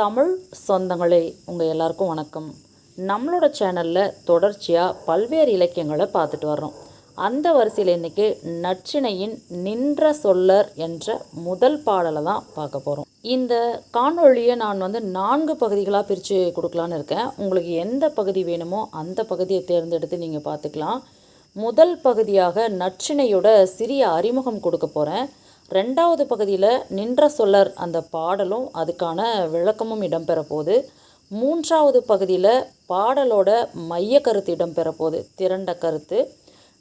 தமிழ் சொந்தங்களே உங்கள் எல்லாருக்கும் வணக்கம். நம்மளோட சேனலில் தொடர்ச்சியாக பல்வேறு இலக்கியங்களை பார்த்துட்டு வர்றோம். அந்த வரிசையில் இன்றைக்கி நச்சினையின் நின்ற சொல்லர் என்ற முதல் பாடலை தான் பார்க்க போகிறோம் இந்த காணொளியை நான் வந்து நான்கு பகுதிகளாக பிரித்து கொடுக்கலான்னு இருக்கேன். உங்களுக்கு எந்த பகுதி வேணுமோ அந்த பகுதியை தேர்ந்தெடுத்து நீங்கள் பார்த்துக்கலாம். முதல் பகுதியாக நச்சினையோட சிறிய அறிமுகம் கொடுக்க போகிறேன் ரெண்டாவது பகுதியில் நின்ற சொல்லர் அந்த பாடலும் அதுக்கான விளக்கமும் இடம்பெற போகுது மூன்றாவது பகுதியில் பாடலோட மைய கருத்து இடம்பெற போகுது திரண்ட கருத்து.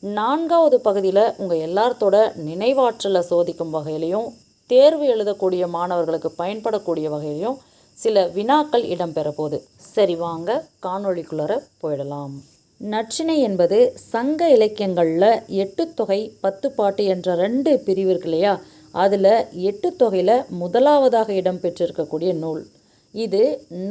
நான்காவது பகுதியில் உங்கள் எல்லாத்தோட நினைவாற்றலை சோதிக்கும் வகையிலையும் தேர்வு எழுதக்கூடிய மாணவர்களுக்கு பயன்படக்கூடிய வகையிலையும் சில வினாக்கள் இடம்பெற போகுது சரி வாங்க காணொளிக்குள்ளார போயிடலாம். நற்றினை என்பது சங்க இலக்கியங்களில் எட்டு தொகை பத்து பாட்டு என்ற ரெண்டு பிரிவு இருக்கு இல்லையா? அதில் எட்டு தொகையில் முதலாவதாக இடம்பெற்றிருக்கக்கூடிய நூல். இது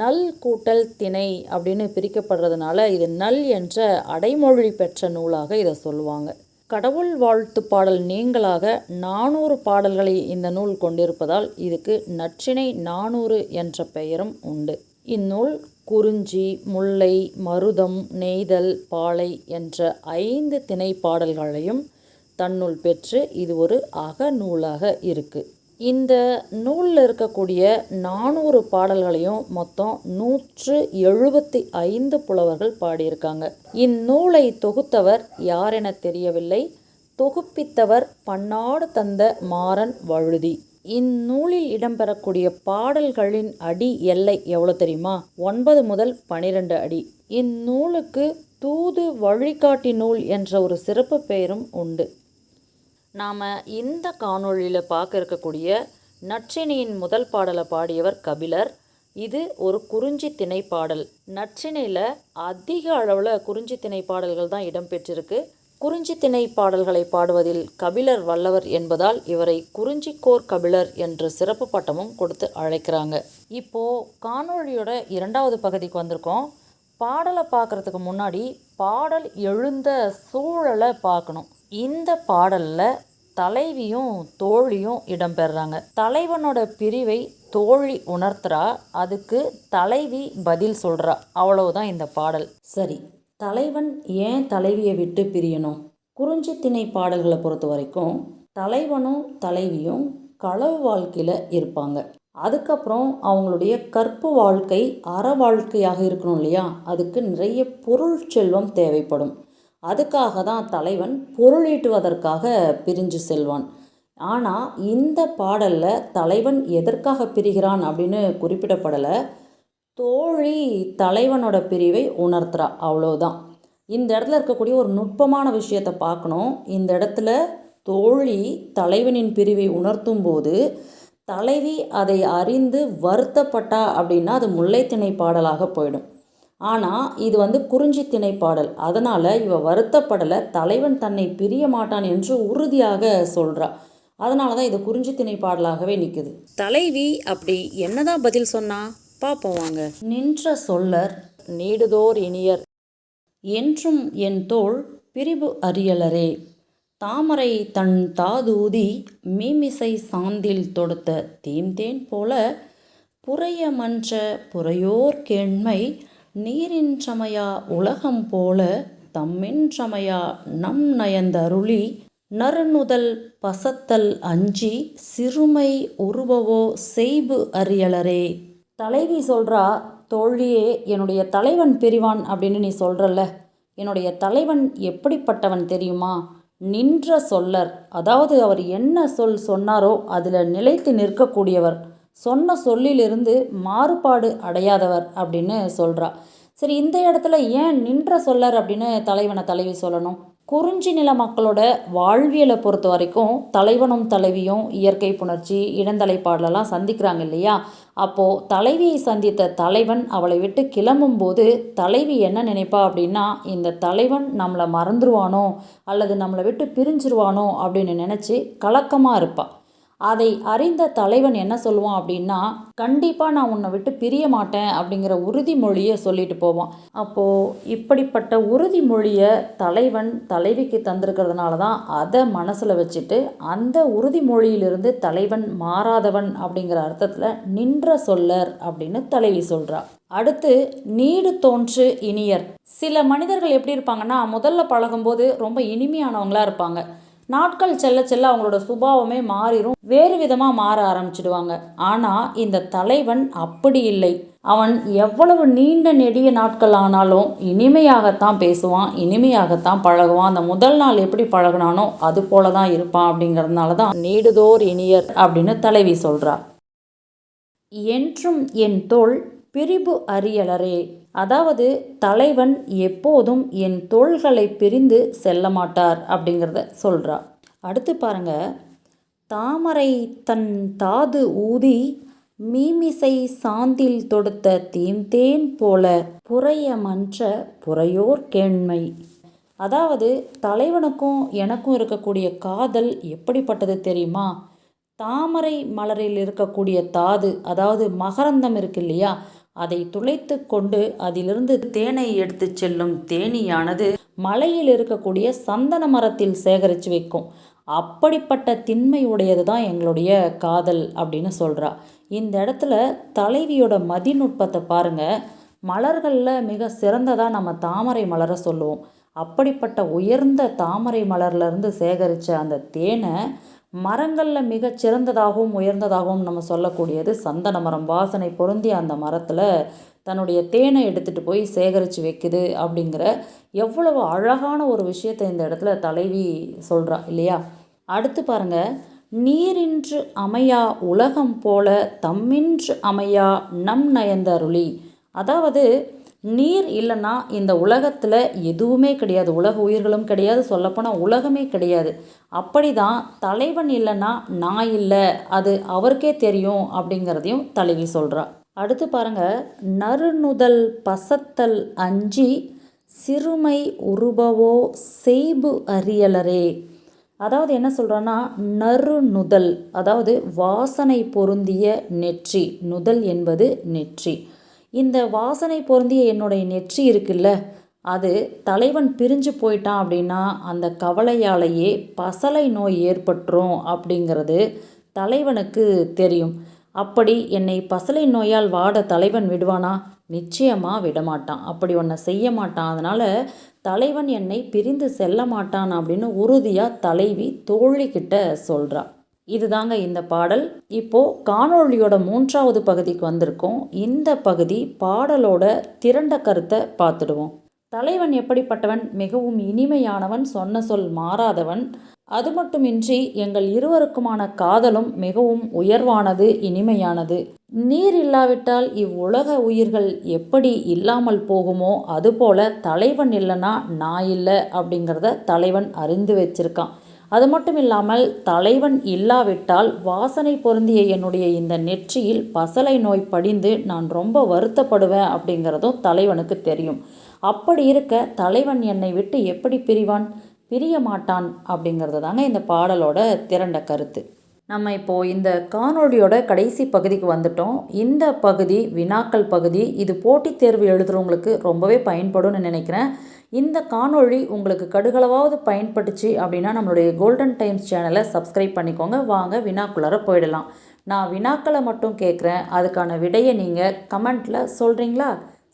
நல் கூட்டல் திணை அப்படின்னு பிரிக்கப்படுறதுனால இது நல் என்ற அடைமொழி பெற்ற நூலாக இதை சொல்லுவாங்க. கடவுள் வாழ்த்து பாடல் நீங்களாக நானூறு பாடல்களை இந்த நூல் கொண்டிருப்பதால் இதுக்கு நற்றிணை நானூறு என்ற பெயரும் உண்டு. இந்நூல் குறிஞ்சி முல்லை மருதம் நெய்தல் பாலை என்ற ஐந்து திணை பாடல்களையும் தன்னுள் பெற்று இது ஒரு அக நூலாக இருக்குது இந்த நூலில் இருக்கக்கூடிய நானூறு பாடல்களையும் மொத்தம் நூற்று எழுபத்தி ஐந்து புலவர்கள் பாடியிருக்காங்க. இந்நூலை தொகுத்தவர் யார் என தெரியவில்லை. தொகுப்பித்தவர் பன்னாடு தந்த மாறன் வழுதி. இந்நூலில் இடம்பெறக்கூடிய பாடல்களின் அடி எல்லை எவ்வளோ தெரியுமா? ஒன்பது முதல் பனிரெண்டு அடி. இந்நூலுக்கு தூது வழிகாட்டி நூல் என்ற ஒரு சிறப்பு பெயரும் உண்டு. நாம் இந்த காணொளியில் பார்க்க இருக்கக்கூடிய நற்றினியின் முதல் பாடலை பாடியவர் கபிலர். இது ஒரு குறிஞ்சி திணை பாடல். நற்றினையில் அதிக அளவில் குறிஞ்சி திணை பாடல்கள் தான் இடம்பெற்றிருக்கு குறிஞ்சி திணை பாடல்களை பாடுவதில் கபிலர் வல்லவர் என்பதால் இவரை குறிஞ்சிக்கோர் கபிலர் என்ற சிறப்பு பட்டமும் கொடுத்து அழைக்கிறாங்க. இப்போது காணொளியோட இரண்டாவது பகுதிக்கு வந்திருக்கோம். பாடலை பார்க்குறதுக்கு முன்னாடி பாடல் எழுந்த சூழலை பார்க்கணும். இந்த பாடலில் தலைவியும் தோழியும் இடம்பெறுறாங்க தலைவனோட பிரிவை தோழி உணர்த்துறா. அதுக்கு தலைவி பதில் சொல்கிறா அவ்வளவுதான் இந்த பாடல். சரி தலைவன் ஏன் தலைவியை விட்டு பிரியணும்? குறிஞ்சி திணை பாடல்களை பொறுத்த வரைக்கும் தலைவனும் தலைவியும் களவு வாழ்க்கையில் இருப்பாங்க. அதுக்கப்புறம் அவங்களுடைய கற்பு வாழ்க்கை அற வாழ்க்கையாக இருக்கணும் இல்லையா? அதுக்கு நிறைய பொருள் செல்வம் தேவைப்படும். அதுக்காக தான் தலைவன் பொருளீட்டுவதற்காக பிரிஞ்சு செல்வான். ஆனால் இந்த பாடலில் தலைவன் எதற்காக பிரிகிறான் அப்படின்னு குறிப்பிடப்படலை. தோழி தலைவனோட பிரிவை உணர்த்துறா அவ்வளோதான் இந்த இடத்துல இருக்கக்கூடிய ஒரு நுட்பமான விஷயத்தை பார்க்கணும். இந்த இடத்துல தோழி தலைவனின் பிரிவை உணர்த்தும் போது தலைவி அதை அறிந்து வருத்தப்பட்டா அப்படின்னா அது முல்லைத்திணை பாடலாக போயிடும். ஆனால் இது வந்து குறிஞ்சி திணை பாடல். அதனால் இவ வருத்தப்படலை. தலைவன் தன்னை பிரிய மாட்டான் என்று உறுதியாக சொல்கிறா அதனால தான் இது குறிஞ்சி திணை பாடலாகவே நிற்குது தலைவி அப்படி என்னதான் பதில் சொன்னா? பார்ப்போம் வாங்க. நின்ற சொல்லர் நீடுதோர் இனியர் என்றும் என் தோள் பிரிவு அறியலரே தாமரை தன் தாதூதி மீமிசை சாந்தில் தொடுத்த தீம்தேன் போல புறைய மன்ற புறையோர் கேண்மை நீரின்றமையா உலகம் போல தம்மின்றமையா நம் நயந்தருளி நறுநுதல் பசத்தல் அஞ்சி சிறுமை உருவவோ செய்பு அறியலரே. தலைவி சொல்கிறா தோழியே என்னுடைய தலைவன் பிரிவான் அப்படின்னு நீ சொல்கிறல்ல என்னுடைய தலைவன் எப்படிப்பட்டவன் தெரியுமா? நின்ற சொல்லர். அதாவது அவர் என்ன சொல் சொன்னாரோ அதில் நிலைத்து நிற்கக்கூடியவர். சொன்ன சொல்லிலிருந்து மாறுபாடு அடையாதவர் அப்படின்னு சொல்கிறா சரி இந்த இடத்துல ஏன் நின்ற சொல்லர் அப்படின்னு தலைவனை தலைவி சொல்லணும்? குறிஞ்சி நில மக்களோட வாழ்வியலை பொறுத்த வரைக்கும் தலைவனும் தலைவியும் இயற்கை புணர்ச்சி இளந்தலை சந்திக்கிறாங்க இல்லையா? அப்போது தலைவியை சந்தித்த தலைவன் அவளை விட்டு கிளம்பும்போது தலைவி என்ன நினைப்பா அப்படின்னா இந்த தலைவன் நம்மளை மறந்துடுவானோ அல்லது நம்மளை விட்டு பிரிஞ்சிருவானோ அப்படின்னு நினச்சி கலக்கமாக இருப்பாள் அதை அறிந்த தலைவன் என்ன சொல்லுவான் அப்படின்னா கண்டிப்பாக நான் உன்னை விட்டு பிரிய மாட்டேன் அப்படிங்கிற உறுதிமொழியை சொல்லிட்டு போவான். அப்போது இப்படிப்பட்ட உறுதிமொழியை தலைவன் தலைவிக்கு தந்திருக்கிறதுனால தான் அதை மனசில் வச்சுட்டு அந்த உறுதிமொழியிலிருந்து தலைவன் மாறாதவன் அப்படிங்கிற அர்த்தத்தில் நின்ற சொல்லர் அப்படின்னு தலைவி சொல்கிறாள் அடுத்து நீடு தோன்று இனியர். சில மனிதர்கள் எப்படி இருப்பாங்கன்னா முதல்ல பழகும்போது ரொம்ப இனிமையானவங்களா இருப்பாங்க. நாட்கள் செல்ல செல்ல அவங்களோட சுபாவமே மாறிடும் வேறு விதமாக மாற ஆரம்பிச்சிடுவாங்க. ஆனால் இந்த தலைவன் அப்படி இல்லை. அவன் எவ்வளவு நீண்ட நெடிய நாட்கள் ஆனாலும் இனிமையாகத்தான் பேசுவான் இனிமையாகத்தான் பழகுவான். அந்த முதல் நாள் எப்படி பழகுனானோ அது போல தான் இருப்பான் அப்படிங்கிறதுனால தான் நீடுதோர் இனியர் அப்படின்னு தலைவி சொல்கிறா என்றும் என் தோல் பிரிபு அரியலரே அதாவது தலைவன் எப்போதும் என் தோள்களை பிரிந்து செல்ல மாட்டார் அப்படிங்கிறத சொல்கிறா அடுத்து பாருங்க. தாமரை தன் தாது ஊதி மீமிசை சாந்தில் தொடுத்த தீம்தேன் போல புறையமன்ற புறையோர் கேண்மை. அதாவது தலைவனுக்கும் எனக்கும் இருக்கக்கூடிய காதல் எப்படிப்பட்டது தெரியுமா? தாமரை மலரில் இருக்கக்கூடிய தாது அதாவது மகரந்தம் இருக்கு இல்லையா? அதை துளைத்து கொண்டு அதிலிருந்து தேனை எடுத்து செல்லும் தேனீயானது மலையில் இருக்கக்கூடிய சந்தன மரத்தில் சேகரித்து வைக்கும். அப்படிப்பட்ட திண்மை உடையது தான் எங்களுடைய காதல் அப்படின்னு சொல்கிறா இந்த இடத்துல தலைவியோட மதிநுட்பத்தை பாருங்கள் மலர்களில் மிக சிறந்ததாக நம்ம தாமரை மலரை சொல்லுவோம். அப்படிப்பட்ட உயர்ந்த தாமரை மலர்லேருந்து சேகரித்த அந்த தேனை மரங்களில் மிகச் சிறந்ததாகவும் உயர்ந்ததாகவும் நம்ம சொல்லக்கூடியது சந்தன மரம். வாசனை பொருந்திய அந்த மரத்தில் தன்னுடைய தேனை எடுத்துகிட்டு போய் சேகரித்து வைக்குது அப்படிங்கிற எவ்வளவு அழகான ஒரு விஷயத்தை இந்த இடத்துல தலைவி சொல்கிறா இல்லையா? அடுத்து பாருங்க நீரின்று அமையா உலகம் போல தம்மின்று அமையா நம் நயந்தருளி அதாவது நீர் இல்லைன்னா இந்த உலகத்தில் எதுவுமே கிடையாது. உலக உயிர்களும் கிடையாது. சொல்லப்போனால் உலகமே கிடையாது. அப்படி தான் தலைவன் இல்லைன்னா நான் இல்லை. அது அவருக்கே தெரியும் அப்படிங்கிறதையும் தலைவி சொல்கிறா அடுத்து பாருங்கள் நறுநுதல் பசத்தல் அஞ்சி சிறுமை உருபவோ செய்பு அறியலரே. அதாவது என்ன சொல்கிறான்னா நறுநுதல். அதாவது வாசனை பொருந்திய நெற்றி. நுதல் என்பது நெற்றி. இந்த வாசனை பொருந்திய என்னுடைய நெற்றி இருக்குல்ல அது தலைவன் பிரிஞ்சு போயிட்டான் அப்படின்னா அந்த கவலையாலேயே பசலை நோய் ஏற்பட்டுரும் அப்படிங்கிறது தலைவனுக்கு தெரியும். அப்படி என்னை பசலை நோயால் வாட தலைவன் விடுவானா? நிச்சயமாக விடமாட்டான். அப்படி ஒன்றை செய்ய மாட்டான். அதனால் தலைவன் என்னை பிரிந்து செல்ல மாட்டான் அப்படின்னு உறுதியாக தலைவி தோழிக்கிட்ட சொல்கிறாள் இதுதாங்க இந்த பாடல். இப்போ காணொளியோட மூன்றாவது பகுதிக்கு வந்திருக்கோம். இந்த பகுதி பாடலோட திரண்ட கருத்தை பார்த்துடுவோம். தலைவன் எப்படிப்பட்டவன்? மிகவும் இனிமையானவன் சொன்ன சொல் மாறாதவன். அது மட்டுமின்றி எங்கள் இருவருக்குமான காதலும் மிகவும் உயர்வானது இனிமையானது. நீர் இல்லாவிட்டால் இவ்வுலக உயிர்கள் எப்படி இல்லாமல் போகுமோ அதுபோல தலைவன் இல்லைன்னா நான் இல்லை அப்படிங்கிறத தலைவன் அறிந்து வச்சிருக்கான். அது மட்டும் இல்லாமல் தலைவன் இல்லாவிட்டால் வாசனை பொருந்திய என்னுடைய இந்த நெற்றியில் பசலை நோய் படிந்து நான் ரொம்ப வருத்தப்படுவேன் அப்படிங்கிறதும் தலைவனுக்கு தெரியும். அப்படி இருக்க தலைவன் என்னை விட்டு எப்படி பிரிவான்? பிரிய மாட்டான் அப்படிங்கிறது தாங்க இந்த பாடலோட திரண்ட கருத்து. நம்ம இப்போது இந்த காணொளியோட கடைசி பகுதிக்கு வந்துட்டோம். இந்த பகுதி வினாக்கள் பகுதி இது போட்டித் தேர்வு எழுதுகிறவங்களுக்கு ரொம்பவே பயன்படும்னு நினைக்கிறேன். இந்த காணொளி உங்களுக்கு கடுகளவாவது பயன்பட்டுச்சு அப்படின்னா நம்மளுடைய கோல்டன் டைம்ஸ் சேனலை சப்ஸ்கிரைப் பண்ணிக்கோங்க. வாங்க வினாக்குள்ளார போயிடலாம். நான் வினாக்களை மட்டும் கேட்குறேன். அதுக்கான விடையை நீங்கள் கமெண்ட்டில் சொல்கிறீங்களா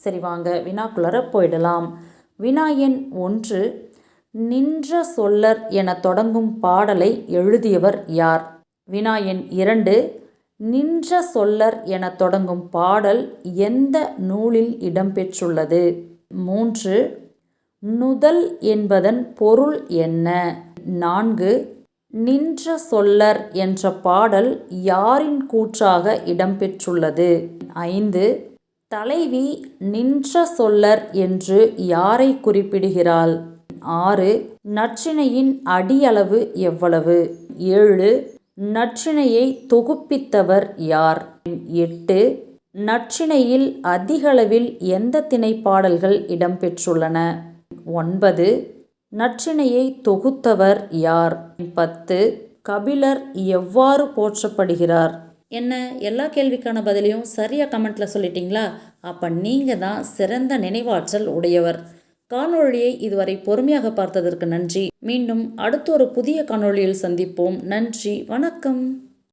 சரி வாங்க வினாக்குள்ளார போயிடலாம். வினா எண் ஒன்று நின்ற சொல்லர் என தொடங்கும் பாடலை எழுதியவர் யார்? வினா எண் இரண்டு நின்ற சொல்லர் என தொடங்கும் பாடல் எந்த நூலில் இடம்பெற்றுள்ளது? மூன்று நுதல் என்பதன் பொருள் என்ன? நான்கு நின்ற சொல்லர் என்ற பாடல் யாரின் கூற்றாக இடம்பெற்றுள்ளது? ஐந்து தலைவி நின்ற சொல்லர் என்று யாரை குறிப்பிடுகிறாள்? ஆறு நற்றினையின் அடியளவு எவ்வளவு? ஏழு நற்றினையை தொகுப்பித்தவர் யார்? எட்டு நற்றினையில் அதிகளவில் எந்த திணைப்பாடல்கள் இடம்பெற்றுள்ளன? ஒன்பது நற்றிணையை தொகுத்தவர் யார்? பத்து கபிலர் எவ்வாறு போற்றப்படுகிறார்? என்ன எல்லா கேள்விக்கான பதிலையும் சரியாக கமெண்ட்டில் சொல்லிட்டீங்களா? அப்போ நீங்கள் தான் சிறந்த நினைவாற்றல் உடையவர். காணொளியை இதுவரை பொறுமையாக பார்த்ததற்கு நன்றி. மீண்டும் அடுத்த ஒரு புதிய காணொளியில் சந்திப்போம். நன்றி வணக்கம்.